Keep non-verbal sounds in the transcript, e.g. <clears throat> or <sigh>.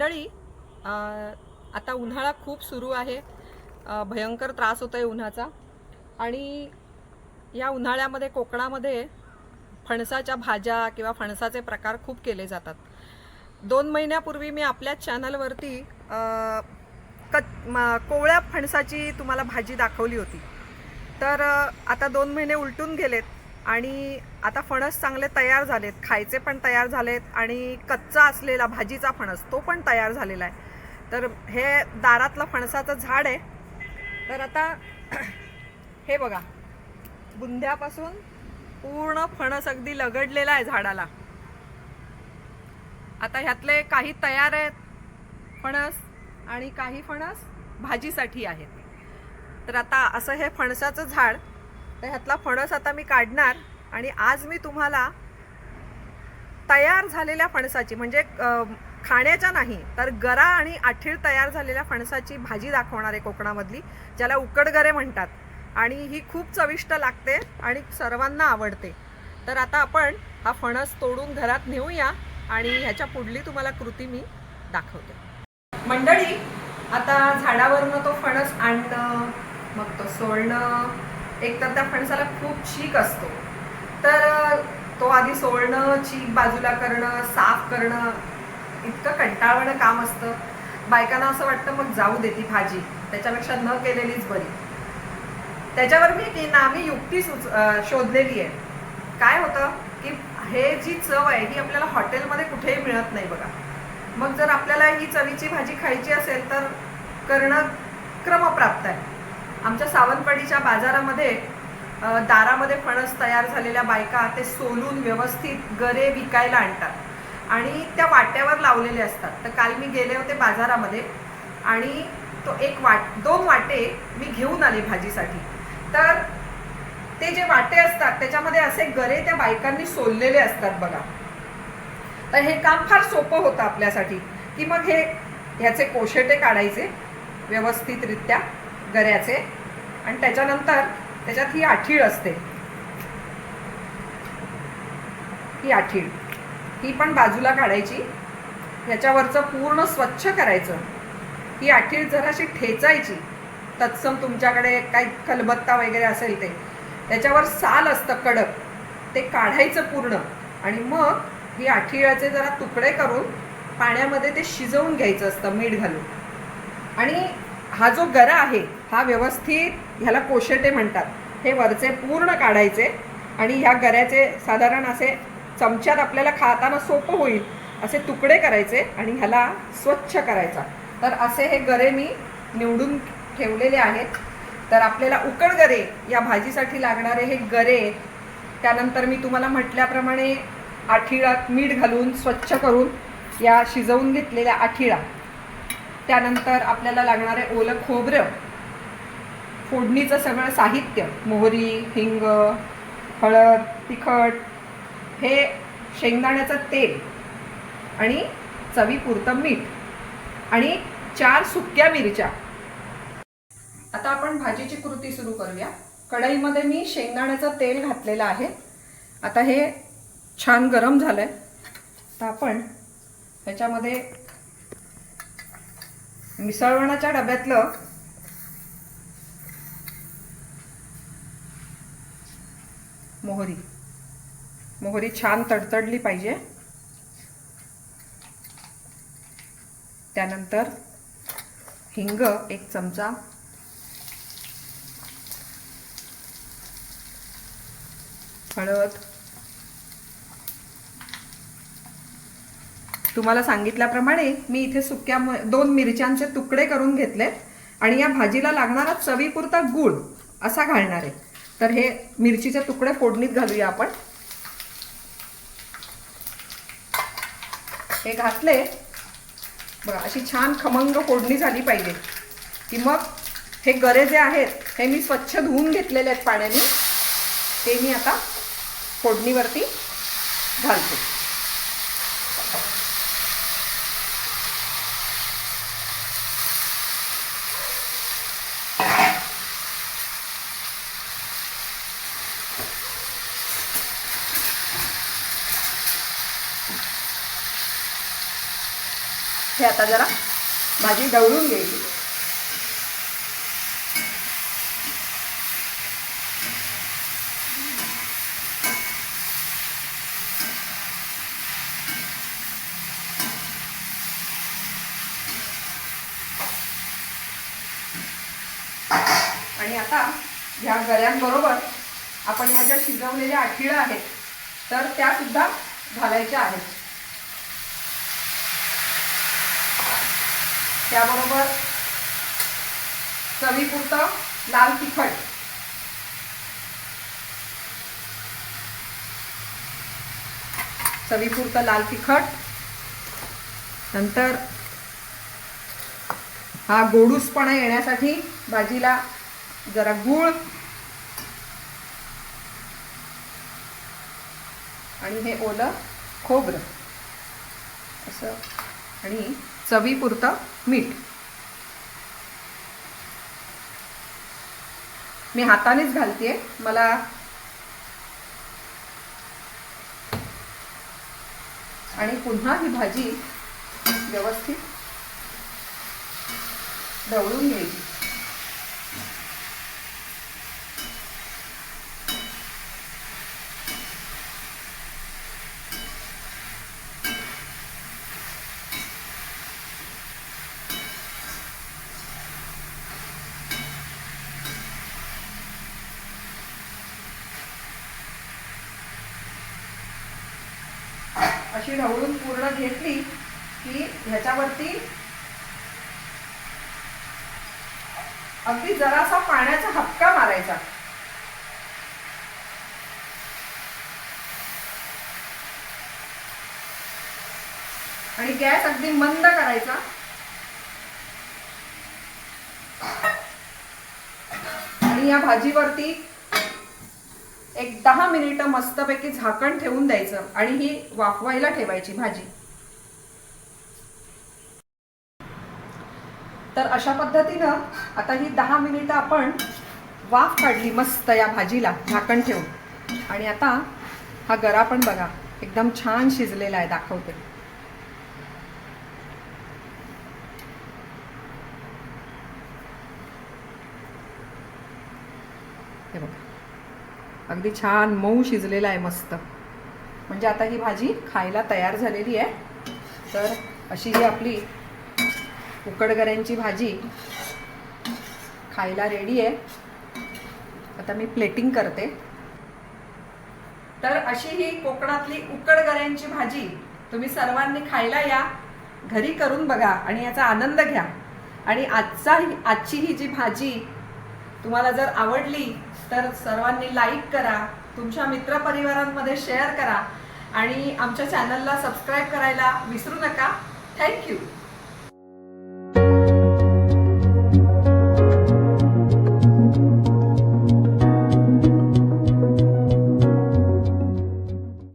मंडळी आता उन्हाळा खूप सुरू आहे. भयंकर त्रास होतो आहे उन्हाचा. आणि या उन्हाळ्यामध्ये कोकणामध्ये फणसाच्या भाज्या किंवा फणसाचे प्रकार खूप केले जातात. दोन महिन्यापूर्वी मी आपल्याच चॅनलवरती कच कोवळ्या फणसाची तुम्हाला भाजी दाखवली होती. तर आता दोन महिने उलटून गेलेत. आणि आता फणस चांगले तयार झालेत खायचे पण तयार झालेत आणि कच्चा असलेला भाजीचा फणस तो पण तयार झालेला आहे. तर हे दारातलं फणसाचं झाड आहे. तर आता <clears throat> हे बघा बुंध्यापासून पूर्ण फणस अगदी लगडलेला आहे झाडाला. आता ह्यातले काही तयार आहेत फणस आणि काही फणस भाजीसाठी आहेत. तर आता असं हे फणसाचं झाड तर ह्यातला फणस आता मी काढणार आणि आज मी तुम्हाला तयार झालेल्या फणसाची म्हणजे खाण्याच्या नाही तर गरा आणि आठीळ तयार झालेल्या फणसाची भाजी दाखवणार आहे कोकणामधली ज्याला उकडगरे म्हणतात. आणि ही खूप चविष्ट लागते आणि सर्वांना आवडते. तर आता आपण हा फणस तोडून घरात नेऊया आणि ह्याच्या पुढली तुम्हाला कृती मी दाखवते. मंडळी आता झाडावरनं तो फणस आणणं मग तो सोडणं एक तर त्या फणसाला खूप चीक असतो. तर तो आधी सोडणं चीक बाजूला करणं साफ करणं इतकं कंटाळवणं काम असतं. बायकांना असं वाटतं मग जाऊ दे ती भाजी. त्याच्यापेक्षा न केलेलीच बरी. त्याच्यावर मी की नामी युक्ती सुच शोधलेली आहे. काय होतं की हे जी चव आहे ही आपल्याला हॉटेलमध्ये कुठेही मिळत नाही बघा. मग जर आपल्याला ही चवीची भाजी खायची असेल तर करणं क्रमप्राप्त आहे. आमच्या सावंतवाडीच्या बाजारामध्ये दारामध्ये फणस तयार झालेल्या बायका ते सोलून व्यवस्थित गरे विकायला आणतात आणि त्या वाट्यावर लावलेले असतात. तर काल मी गेले होते बाजारामध्ये आणि तो एक वाट दोन वाटे मी घेऊन आले भाजीसाठी. तर ते जे वाटे असतात त्याच्यामध्ये असे गरे त्या बायकांनी सोललेले असतात बघा. तर हे काम फार सोपं होतं आपल्यासाठी की मग हे ह्याचे कोशेटे काढायचे व्यवस्थितरित्या. गऱ्याचे. आणि त्याच्यानंतर त्याच्यात ही आठीळ असते. ही आठीळ. ही पण बाजूला काढायची. ह्याच्यावरचं पूर्ण स्वच्छ करायचं. ही आठीळ जराशी ठेचायची. तत्सम तुमच्याकडे काही खलबत्ता वगैरे असेल ते. त्याच्यावर साल असतं कडक. ते काढायचं पूर्ण. आणि मग ही आठीळाचे जरा तुकडे करून पाण्यामध्ये ते शिजवून घ्यायचं असतं मीठ घालून. आणि हा जो गरा आहे हा व्यवस्थित ह्याला कोशेटे म्हणतात. हे वरचे पूर्ण काढायचे आणि ह्या गऱ्याचे साधारण असे चमच्यात आपल्याला खाताना सोपं होईल असे तुकडे करायचे आणि ह्याला स्वच्छ करायचा. तर असे हे गरे मी निवडून ठेवलेले आहेत. तर आपल्याला उकड गरे या भाजीसाठी लागणारे हे गरे त्यानंतर मी तुम्हाला म्हटल्याप्रमाणे आठिळात मीठ घालून स्वच्छ करून या शिजवून घेतलेल्या आठिळा. त्यानंतर आपल्याला लागणारे ओलं खोबरं फोडणीचं सगळं साहित्य. मोहरी हिंग हळद तिखट हे शेंगदाण्याचं तेल आणि चवीपुरतं मीठ आणि चार सुक्या मिरच्या. आता आपण भाजीची कृती सुरू करूया. कढईमध्ये मी शेंगदाण्याचं तेल घातलेलं आहे. आता हे छान गरम झालंय. तर आपण ह्याच्यामध्ये मिसळवणाच्या डब्यातलं मोहरी. मोहरी छान तडतडली पाहिजे. त्यानंतर हिंग एक चमचा. हळद. तुम्हाला सांगितल्याप्रमाणे मी इथे सुक्या दोन मिरच्यांचे तुकडे करून घेतले आणि या भाजीला लागणारा चवीपुरता गूळ असा घालणार आहे. तर हे मिरचीचे तुकडे फोडणीत घालूया आपण. हे घातले. बघा अशी छान खमंग फोडणी झाली पाहिजे. की मग हे गरे जे आहेत हे मी स्वच्छ धुवून घेतलेले आहेत पाण्याने ते मी आता फोडणीवरती घालते. हे आता जरा भाजी ढवळून घ्यायची. आणि आता ह्या गऱ्यांबरोबर आपण ह्या ज्या शिजवलेल्या आठिळ्या आहेत तर त्यासुद्धा घालायच्या आहेत. त्याबरोबर चवीपुरतं लाल तिखट. चवीपुरतं लाल तिखट. नंतर हा गोडूसपणा येण्यासाठी भाजीला जरा गूळ आणि हे ओलं खोबरं असं आणि चवीपुरतं मीठ. मी हातानेच घालतेय. मला आणि पुन्हा ही भाजी व्यवस्थित ढवळून घ्यायची. अशी ढवळून पूर्ण घेतली की ह्याच्यावरती अगदी जरासा पाण्याचा हपका मारायचा. आणि गॅस अगदी मंद करायचा. आणि या भाजीवरती एक दहा मिनिटं मस्तपैकी झाकण ठेवून द्यायचं आणि ही वाफवायला ठेवायची भाजी. तर अशा पद्धतीनं आता ही दहा मिनिटं आपण वाफ काढली मस्त या भाजीला झाकण ठेवून. आणि आता हा गरा पण बघा एकदम छान शिजलेला आहे दाखवते. अगदी छान मऊ शिजलेला आहे मस्त. म्हणजे आता ही भाजी खायला तयार झालेली आहे. तर अशी ही आपली उकडगऱ्यांची भाजी खायला रेडी आहे. आता मी प्लेटिंग करते. तर अशी ही कोकणातली उकडगऱ्यांची भाजी तुम्ही सर्वांनी खायला या. घरी करून बघा आणि याचा आनंद घ्या. आणि आजचा ही आजची ही जी भाजी तुम्हाला जर आवडली तर सर्वांनी लाईक करा तुमच्या मित्रपरिवारांमध्ये शेअर करा आणि आमच्या चॅनलला सबस्क्राईब करायला विसरू नका. थँक्यू